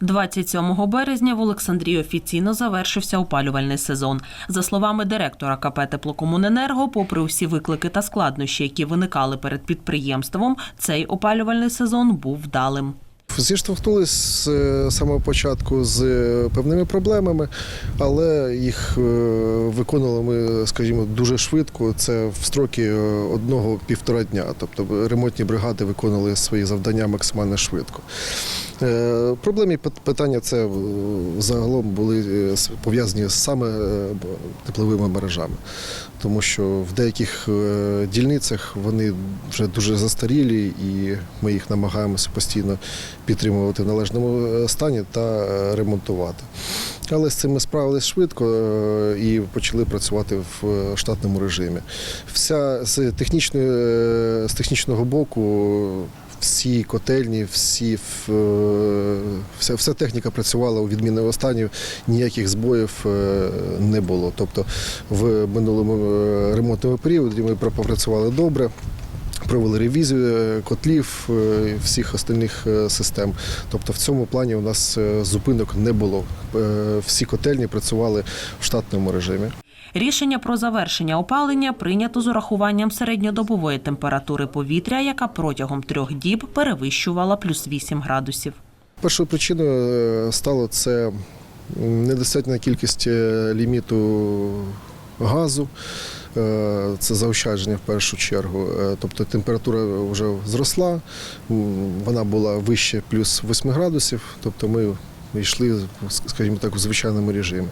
27 березня в Олександрії офіційно завершився опалювальний сезон. За словами директора КП «Теплокомуненерго», попри усі виклики та складнощі, які виникали перед підприємством, цей опалювальний сезон був вдалим. Зіштовхнулися з е, самого початку з е, певними проблемами, але їх е, виконали ми, скажімо, дуже швидко. Це в строки одного-півтора дня. Тобто ремонтні бригади виконали свої завдання максимально швидко. Проблемні питання це загалом були пов'язані саме тепловими мережами, тому що в деяких дільницях вони вже дуже застарілі, і ми їх намагаємося постійно підтримувати в належному е, стані та е, ремонтувати. Але з цим ми справились швидко е, і почали працювати в штатному режимі. Вся з технічної з технічного боку. Всі котельні, всі вся, вся техніка працювала у відмінному стані, ніяких збоїв не було. Тобто в минулому ремонтному періоді ми попрацювали добре. Провели ревізію е, котлів е, і всіх остальних е, систем. Тобто в цьому плані у нас зупинок не було. Всі котельні працювали в штатному режимі. Рішення про завершення опалення прийнято з урахуванням середньодобової температури повітря, яка протягом трьох діб перевищувала плюс 8 градусів. Першою причиною стало це недостатня кількість ліміту газу. Е, Це заощадження в першу чергу. Е, Тобто температура вже зросла, вона була вище плюс 8 градусів, тобто ми йшли, скажімо так, у звичайному режимі.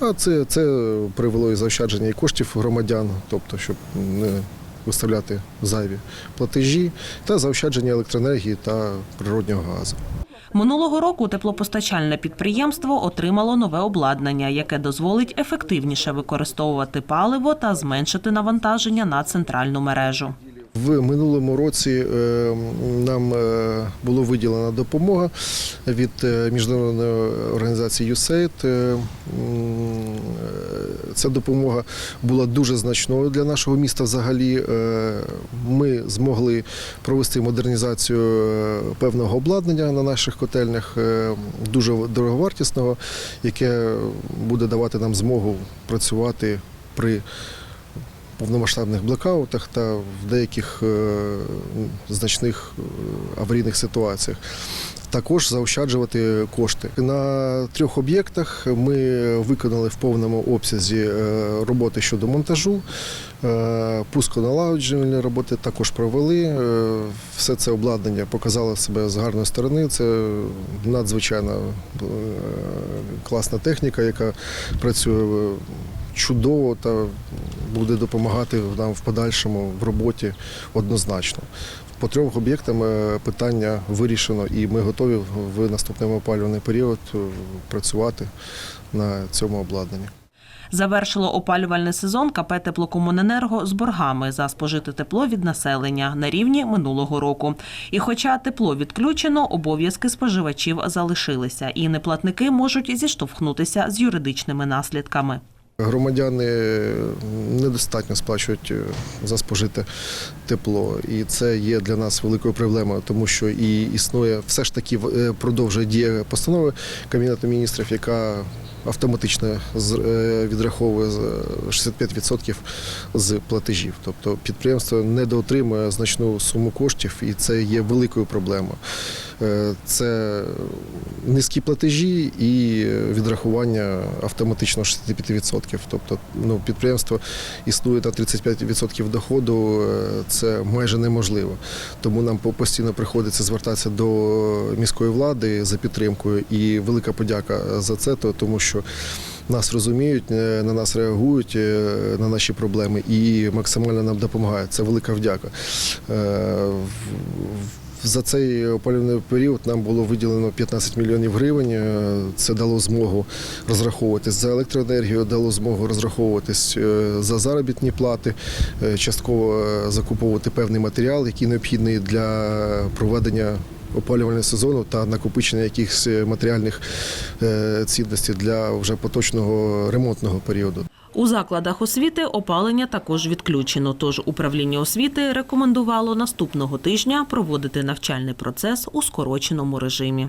А це, це привело і заощадження і коштів громадян, тобто, щоб не виставляти зайві платежі, та заощадження електроенергії та природнього газу. Минулого року теплопостачальне підприємство отримало нове обладнання, яке дозволить ефективніше використовувати паливо та зменшити навантаження на центральну мережу. В минулому році е, нам е, було виділена допомога від е, міжнародної організації USAID. Ця допомога була дуже значною для нашого міста. Взагалі, ми змогли провести модернізацію певного обладнання на наших котельнях, дуже дороговартісного, яке буде давати нам змогу працювати при повномасштабних блекаутах та в деяких е, значних е, аварійних ситуаціях. Також заощаджувати кошти. На трьох об'єктах ми виконали в повному обсязі е, роботи щодо монтажу, пусконалагоджувальні роботи також провели. Все це обладнання показало себе з гарної сторони. Це надзвичайно класна техніка, яка працює чудово та буде допомагати нам в подальшому в роботі однозначно. По трьох об'єктам е, питання вирішено, і ми готові в наступному опалювальний період е, працювати на цьому обладнанні. Завершило опалювальний сезон КП «Теплокомуненерго» з боргами за спожите тепло від населення на рівні минулого року. І хоча тепло відключено, обов'язки споживачів залишилися, і неплатники можуть зіштовхнутися з юридичними наслідками. Громадяни недостатньо сплачують е, за спожите тепло, і це є для нас великою проблемою, тому що і існує все ж таки е, продовжує дія постанови Кабінету міністрів, яка автоматично е, відраховує з- 65% з платежів. Тобто підприємство недоотримує значну суму коштів, і це є великою проблемою. Е, Це низькі платежі і відрахування автоматично 65%. Тобто ну, підприємство існує на 35% доходу, е, це майже неможливо. Тому нам по- постійно приходиться звертатися до міської влади за підтримкою. І велика подяка за це, то- тому що нас розуміють, е, на нас реагують е, на наші проблеми і максимально нам допомагають. Це велика вдяка. Е, За цей опалювальний період нам було виділено 15 мільйонів гривень. Це дало змогу розраховуватись за електроенергію, дало змогу розраховуватись за заробітні плати, частково закуповувати певний матеріал, який необхідний для проведення опалювального сезону та накопичення якихось е, матеріальних е, цінностей для вже поточного ремонтного періоду. У закладах освіти опалення також відключено. Тож управління освіти рекомендувало наступного тижня проводити навчальний процес у скороченому режимі.